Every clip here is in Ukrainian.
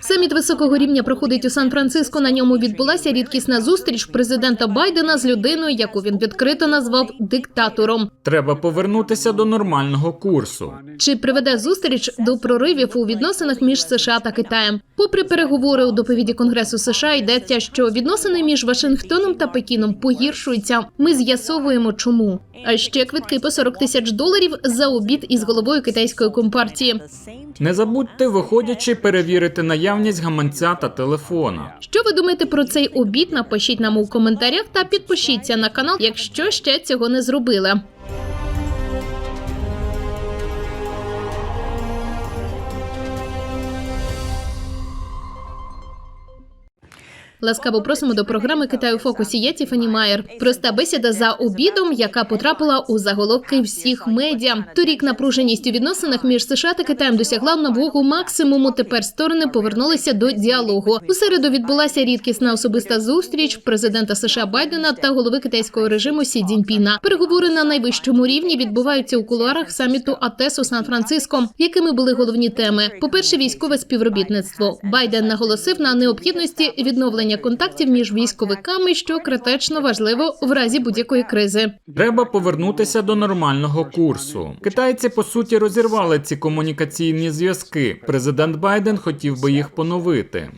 Саміт високого рівня проходить у Сан-Франциско. На ньому відбулася рідкісна зустріч президента Байдена з людиною, яку він відкрито назвав диктатором. Треба повернутися до нормального курсу. Чи приведе зустріч до проривів у відносинах між США та Китаєм? Попри переговори у доповіді Конгресу США йдеться, що відносини між Вашингтоном та Пекіном погіршуються. Ми з'ясовуємо, чому. А ще квитки по 40 тисяч доларів за обід із головою китайської компартії. Не забудьте, виходячи, перевірити наявність гаманця та телефона. Що ви думаєте про цей обід? Напишіть нам у коментарях та підпишіться на канал, якщо ще цього не зробили. Ласкаво просимо до програми Китаю в фокусі. Я Тіфані Майер. Проста бесіда за обідом, яка потрапила у заголовки всіх медіа. Торік напруженість у відносинах між США та Китаєм досягла нового максимуму. Тепер сторони повернулися до діалогу. У середу відбулася рідкісна особиста зустріч президента США Байдена та голови китайського режиму Сі Цзіньпіна. Переговори на найвищому рівні відбуваються у кулуарах саміту АТЕС у Сан-Франциско. Якими були головні теми? По перше, військове співробітництво. Байден наголосив на необхідності відновлення контактів між військовиками, що критично важливо в разі будь-якої кризи. Треба повернутися до нормального курсу. Китайці по суті розірвали ці комунікаційні зв'язки. Президент Байден хотів би їх поновити.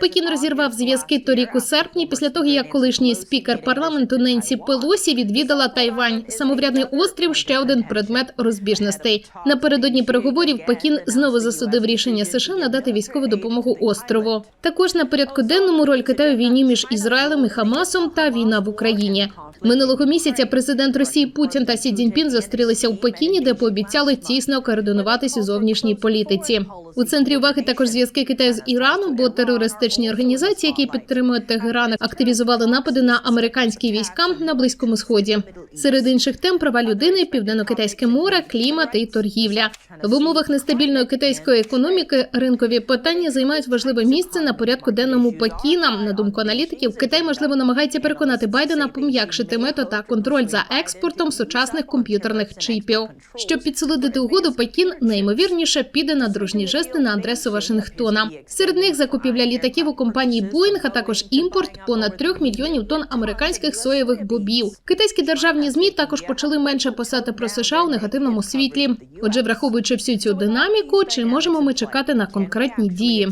Пекін розірвав зв'язки торік у серпні після того, як колишній спікер парламенту Ненсі Пелосі відвідала Тайвань. Самоврядний острів ще один предмет розбіжностей. Напередодні переговорів Пекін знову засудив рішення США надати військову допомогу острову. Також на порядку денному роль Китаю у війні між Ізраїлем і Хамасом та війна в Україні. Минулого місяця президент Росії Путін та Сі Цзіньпін зустрілися у Пекіні, де пообіцяли тісно координуватись у зовнішній політиці. У центрі уваги також зв'язки Китаю з Іраном, бо терористичні організації, які підтримують Тегеран, активізували напади на американські війська на близькому сході. Серед інших тем права людини, південно-китайське море, клімат і торгівля. В умовах нестабільної китайської економіки ринкові питання займають важливе місце на порядку денному Пекіна. На думку аналітиків, Китай можливо намагається переконати Байдена пом'якшити мето та контроль за експортом сучасних комп'ютерних чипів. Щоб підсолодити угоду, Пекін найімовірніше піде на дружні жести на адресу Вашингтона. Серед них закупівля літаків у компанії Боїнг, а також імпорт понад трьох мільйонів тонн американських соєвих бобів. Китайські державні змі також почали менше писати про США у негативному світлі. Отже, враховуючи всю цю динаміку, чи можемо ми чекати на конкретні дії?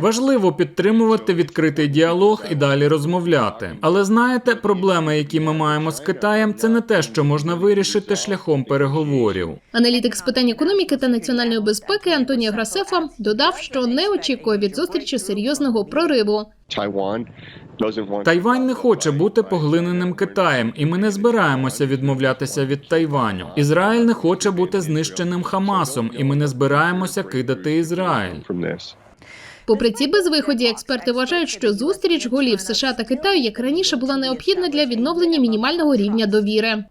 Важливо підтримувати відкритий діалог і далі розмовляти. Але знаєте, проблеми, які ми маємо з Китаєм, це не те, що можна вирішити шляхом переговорів. Аналітик з питань економіки та національної безпеки Антонія Грасефа додав, що не очікує від зустрічі серйозного прориву. Тайвань не хоче бути поглиненим Китаєм, і ми не збираємося відмовлятися від Тайваню. Ізраїль не хоче бути знищеним Хамасом, і ми не збираємося кидати Ізраїль. Попри ці безвиході, експерти вважають, що зустріч голів США та Китаю, як раніше, була необхідна для відновлення мінімального рівня довіри.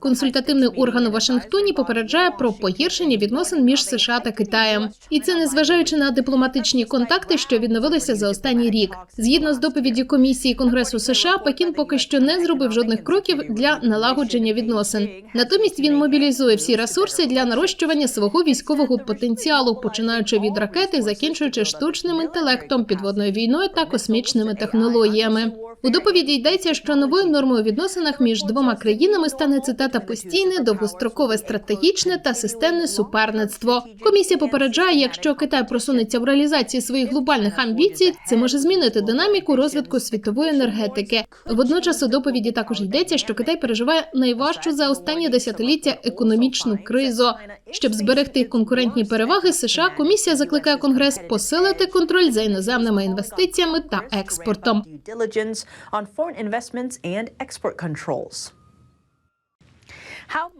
Консультативний орган у Вашингтоні попереджає про погіршення відносин між США та Китаєм, і це незважаючи на дипломатичні контакти, що відновилися за останній рік. Згідно з доповіді комісії Конгресу США, Пекін поки що не зробив жодних кроків для налагодження відносин. Натомість він мобілізує всі ресурси для нарощування свого військового потенціалу, починаючи від ракети, закінчуючи штучним інтелектом, підводною війною та космічними технологіями. У доповіді йдеться, що новою нормою у відносинах між двома країнами стане цитата постійне, довгострокове стратегічне та системне суперництво. Комісія попереджає, якщо Китай просунеться в реалізації своїх глобальних амбіцій, це може змінити динаміку розвитку світової енергетики. Водночас у доповіді також йдеться, що Китай переживає найважчу за останні десятиліття економічну кризу. Щоб зберегти конкурентні переваги, США комісія закликає Конгрес посилити контроль за іноземними інвестиціями та експортом. diligence on foreign investments and export controls.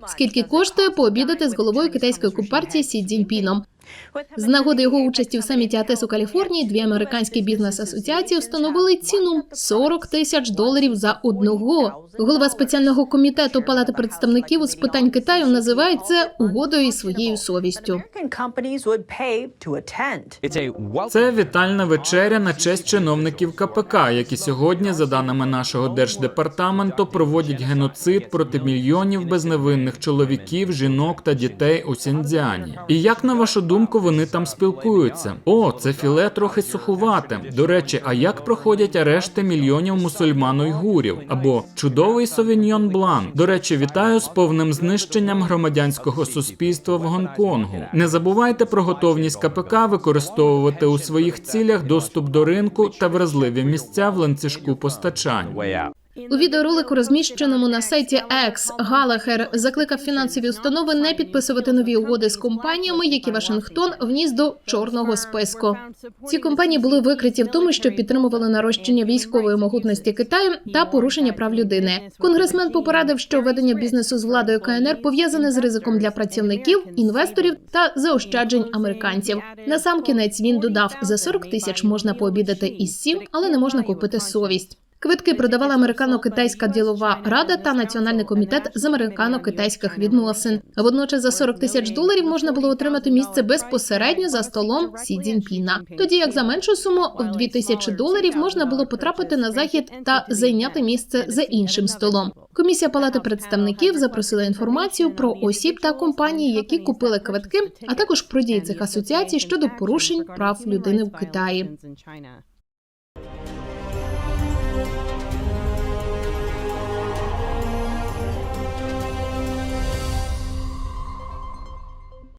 Скільки коштує пообідати з головою китайської компартії Сі Цзіньпіном? З нагоди його участі в саміті АТЕС у Каліфорнії дві американські бізнес-асоціації встановили ціну 40 тисяч доларів за одного. Голова спеціального комітету Палати представників з питань Китаю називає це угодою і своєю совістю. Це вітальна вечеря на честь чиновників КПК, які сьогодні, за даними нашого держдепартаменту, проводять геноцид проти мільйонів безневинних чоловіків, жінок та дітей у Сіньцзяні. І як на вашу думку, думку, вони там спілкуються. О, це філе трохи сухувате. До речі, а як проходять арешти мільйонів мусульман уйгурів? Або чудовий совіньйон блан. До речі, вітаю з повним знищенням громадянського суспільства в Гонконгу. Не забувайте про готовність КПК використовувати у своїх цілях доступ до ринку та вразливі місця в ланцюжку постачань. У відеоролику, розміщеному на сайті X, Галахер закликав фінансові установи не підписувати нові угоди з компаніями, які Вашингтон вніс до чорного списку. Ці компанії були викриті в тому, що підтримували нарощення військової могутності Китаю та порушення прав людини. Конгресмен попередив, що ведення бізнесу з владою КНР пов'язане з ризиком для працівників, інвесторів та заощаджень американців. На сам кінець він додав: за 40 тисяч можна пообідати із сім, але не можна купити совість. Квитки продавала американо-китайська ділова рада та національний комітет з американо-китайських відносин. Водночас за 40 тисяч доларів можна було отримати місце безпосередньо за столом Сі Цзіньпіна. Тоді як за меншу суму в 2 тисячі доларів можна було потрапити на захід та зайняти місце за іншим столом. Комісія палати представників запросила інформацію про осіб та компанії, які купили квитки, а також про дії цих асоціацій щодо порушень прав людини в Китаї.